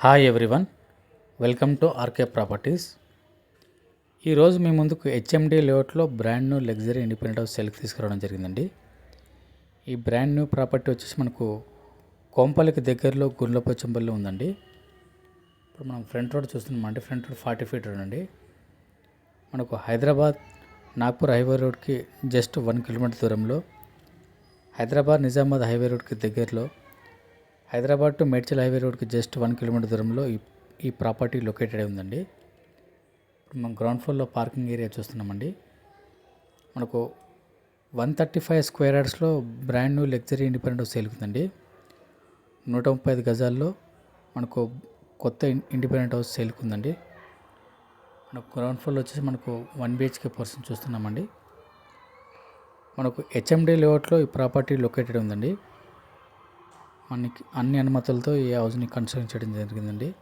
Hi everyone welcome to RK properties ఈరోజు మీ ముందుకు హెచ్ఎండి లేఅవుట్లో brand new luxury independent house సెల్కి తీసుకురావడం జరిగిందండి. ఈ బ్రాండ్ న్యూ ప్రాపర్టీ వచ్చేసి మనకు కోంపల్లికి దగ్గరలో గుండ్లపచ్చంపల్లి ఉందండి. ఇప్పుడు మనం ఫ్రంట్ రోడ్ చూస్తున్నాం అంటే front road forty feet road అండి. మనకు హైదరాబాద్ నాగ్పూర్ హైవే రోడ్కి జస్ట్ వన్ కిలోమీటర్ దూరంలో హైదరాబాద్ నిజామాబాద్ హైవే రోడ్కి దగ్గరలో హైదరాబాద్ టు మేడ్చల్ హైవే రోడ్కి జస్ట్ వన్ కిలోమీటర్ దూరంలో ఈ ఈ ప్రాపర్టీ లొకేటెడ్ అయి ఉందండి. ఇప్పుడు మనం గ్రౌండ్ ఫ్లోర్లో పార్కింగ్ ఏరియా చూస్తున్నామండి. మనకు one thirty five square యార్డ్స్లో brand new luxury independent house సేలుకుందండి నూట ముప్పై ఐదు గజాల్లో మనకు కొత్త ఇండిపెండెంట్ హౌస్ సేలుకుందండి మనకు గ్రౌండ్ ఫ్లోర్లో వచ్చేసి మనకు వన్ బిహెచ్కే పర్సన్ చూస్తున్నామండి. మనకు హెచ్ఎండి లేఅవుట్లో ఈ ప్రాపర్టీ లొకేటెడ్ ఉందండి. మనకి అన్ని అనుమతులతో ఈ హౌస్ని కన్స్ట్రక్షన్ చేయడం జరిగిందండి.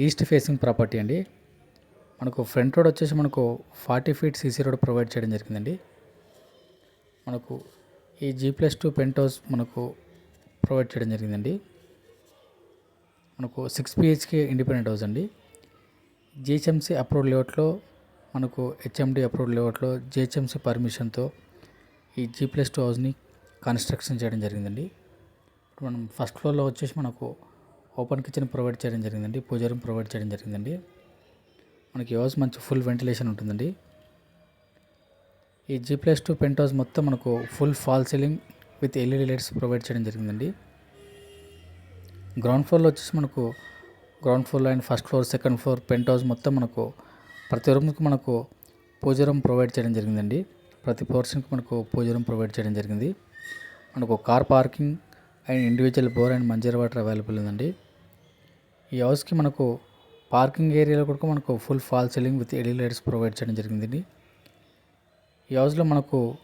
ఈస్ట్ ఫేసింగ్ ప్రాపర్టీ అండి. మనకు ఫ్రంట్ రోడ్ వచ్చేసి మనకు forty feet CC road provide చేయడం జరిగిందండి. మనకు ఈ G plus two penthouse మనకు ప్రొవైడ్ చేయడం జరిగిందండి. మనకు సిక్స్ బిహెచ్కే ఇండిపెండెంట్ హౌస్ అండి. జిహెచ్ఎంసీ అప్రూవ్డ్ లేఅవుట్లో మనకు హెచ్ఎండి అప్రూవ్డ్ లేఅవుట్లో జిహెచ్ఎంసీ పర్మిషన్తో ఈ జీ ప్లస్ టూ హౌస్ని కన్స్ట్రక్షన్ చేయడం జరిగిందండి. మనం ఫస్ట్ ఫ్లోర్లో వచ్చేసి మనకు ఓపెన్ కిచెన్ ప్రొవైడ్ చేయడం జరిగిందండి. పూజ రూమ్ ప్రొవైడ్ చేయడం జరిగిందండి. మనకి హౌస్ మంచి ఫుల్ వెంటిలేషన్ ఉంటుందండి. ఈ G plus two penthouse మొత్తం మనకు full fall ceiling with LED lights provide చేయడం జరిగిందండి. గ్రౌండ్ ఫ్లోర్లో వచ్చేసి మనకు ground floor and first floor second floor penthouse మొత్తం మనకు ప్రతి రూమ్కి మనకు పూజ రూమ్ ప్రొవైడ్ చేయడం జరిగిందండి. ప్రతి పోర్షన్కి మనకు పూజ రూమ్ ప్రొవైడ్ చేయడం జరిగింది. మనకు car parking and individual bore and Manjeera water available ఉందండి. ఈ హౌస్కి మనకు పార్కింగ్ ఏరియాలో కూడా మనకు full fall ceiling with LED lights provide చేయడం జరిగిందండి. ఈ హౌస్లో మనకు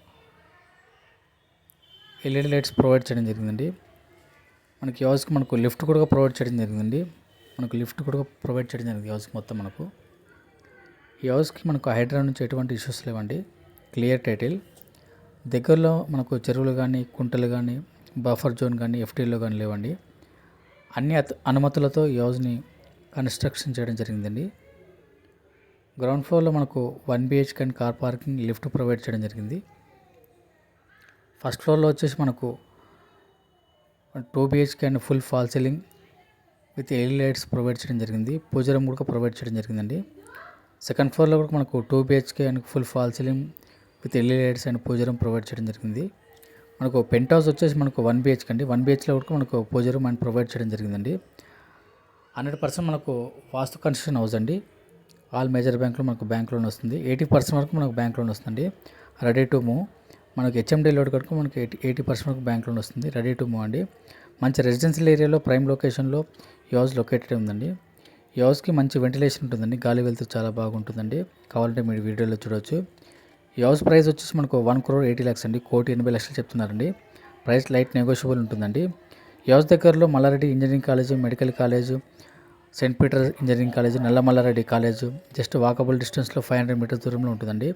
ఎల్ఈడి లైట్స్ ప్రొవైడ్ చేయడం జరిగిందండి. మనకి ఈ హౌస్కి మనకు లిఫ్ట్ కూడా ప్రొవైడ్ చేయడం జరిగిందండి. మనకు లిఫ్ట్ కూడా ప్రొవైడ్ చేయడం జరిగింది ఈ హౌస్కి మొత్తం మనకు. ఈ హౌస్కి మనకు హైడ్రా నుంచి ఎటువంటి ఇష్యూస్ లేవండి. క్లియర్ టైటిల్ దగ్గరలో మనకు చెరువులు కానీ కుంటలు కానీ బఫర్ జోన్ కానీ ఎఫ్టీలో కానీ లేవండి. అన్ని అత- అనుమతులతో ఈ హౌస్ని కన్స్ట్రక్షన్ చేయడం జరిగిందండి. గ్రౌండ్ ఫ్లోర్లో మనకు one BHK and car parking lift provide చేయడం జరిగింది. ఫస్ట్ ఫ్లోర్లో వచ్చేసి మనకు two BHK and full fall ceiling with LED lights provide చేయడం జరిగింది. పూజ రూమ్ కూడా ప్రొవైడ్ చేయడం జరిగిందండి. సెకండ్ ఫ్లోర్లో కూడా మనకు two BHK and full fall ceiling with LED lights and puja room provide చేయడం జరిగింది. మనకు పెంట్ హౌస్ వచ్చేసి మనకు వన్ బిహెచ్కే అండి. వన్ బిహెచ్లో కూడా మనకు పూజ రూమ్ అండ్ ప్రొవైడ్ చేయడం జరిగిందండి. హండ్రెడ్ పర్సెంట్ మనకు వాస్తు కన్స్ట్రక్షన్ హౌస్ అండి. ఆల్ మేజర్ బ్యాంకులు మనకు బ్యాంక్ లోన్ వస్తుంది. ఎయిటీ పర్సెంట్ వరకు మనకు బ్యాంక్ లోన్ వస్తుంది రెడీ టు మూవ్. మనకి హెచ్ఎండి లోడ్ కనుక మనకి ఎయిటీ ఎయిటీ పర్సెంట్ వరకు బ్యాంక్ లోన్ వస్తుంది. రెడీ టు మూవ్ అండి. మంచి రెసిడెన్షియల్ ఏరియాలో ప్రైమ్ లొకేషన్లో ఈ హౌస్ లొకేటెడ్ ఉందండి. ఈ హౌస్కి మంచి వెంటిలేషన్ ఉంటుందండి. గాలి వెళ్తూ చాలా బాగుంటుందండి. కావాలంటే మీరు వీడియోలో చూడవచ్చు ఈ హౌస్ ప్రైస్ వచ్చేసి మనకు వన్ క్రోర్ ఎయిటీ ల్యాక్స్ అండి. కోటి ఎనభై లక్షలు చెప్తున్నారండి. ప్రైస్ లైట్ నెగోషియబుల్ ఉంటుందండి. ఈ హౌస్ దగ్గరలో Malla Reddy engineering college medical college Saint Peter engineering college నల్ల మల్లారెడ్డి కాలేజ్ జస్ట్ వాకబుల్ డిస్టెన్స్లో ఫైవ్ హండ్రెడ్ మీటర్స్ దూరంలో ఉంటుందండి.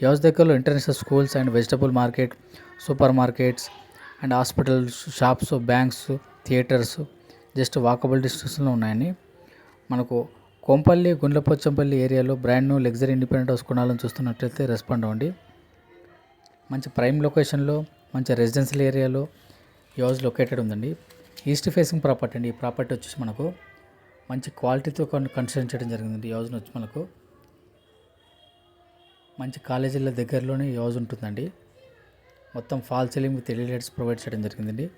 ఈ హౌస్ దగ్గరలో international schools and vegetable market super markets and hospitals shops banks theatres just walkable డిస్టెన్స్లో ఉన్నాయని మనకు కొంపల్లి గుండ్లపోచంపల్లి ఏరియాలో brand new luxury independent house కొనాలని చూస్తున్నట్లయితే రెస్పాండ్ అవ్వండి. మంచి ప్రైమ్ లొకేషన్లో మంచి రెసిడెన్షియల్ ఏరియాలో ఈ హౌస్ లొకేటెడ్ ఉందండి. ఈస్ట్ ఫేసింగ్ ప్రాపర్టీ అండి. ఈ ప్రాపర్టీ వచ్చేసి మనకు మంచి క్వాలిటీతో కొన్ని చేయడం జరిగిందండి. ఈ హౌస్ని వచ్చి మనకు మంచి కాలేజీల దగ్గరలోనే ఈ హౌస్ ఉంటుందండి. మొత్తం fall ceiling with LED provide చేయడం జరిగిందండి.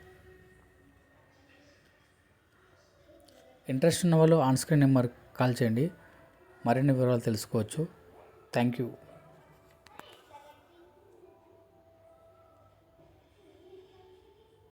ఇంట్రెస్ట్ ఉన్న వాళ్ళు ఆన్ స్క్రీన్ నెంబర్ కాల్ చేయండి. మరిన్ని వివరాలు తెలుసుకోవచ్చు. Thank you.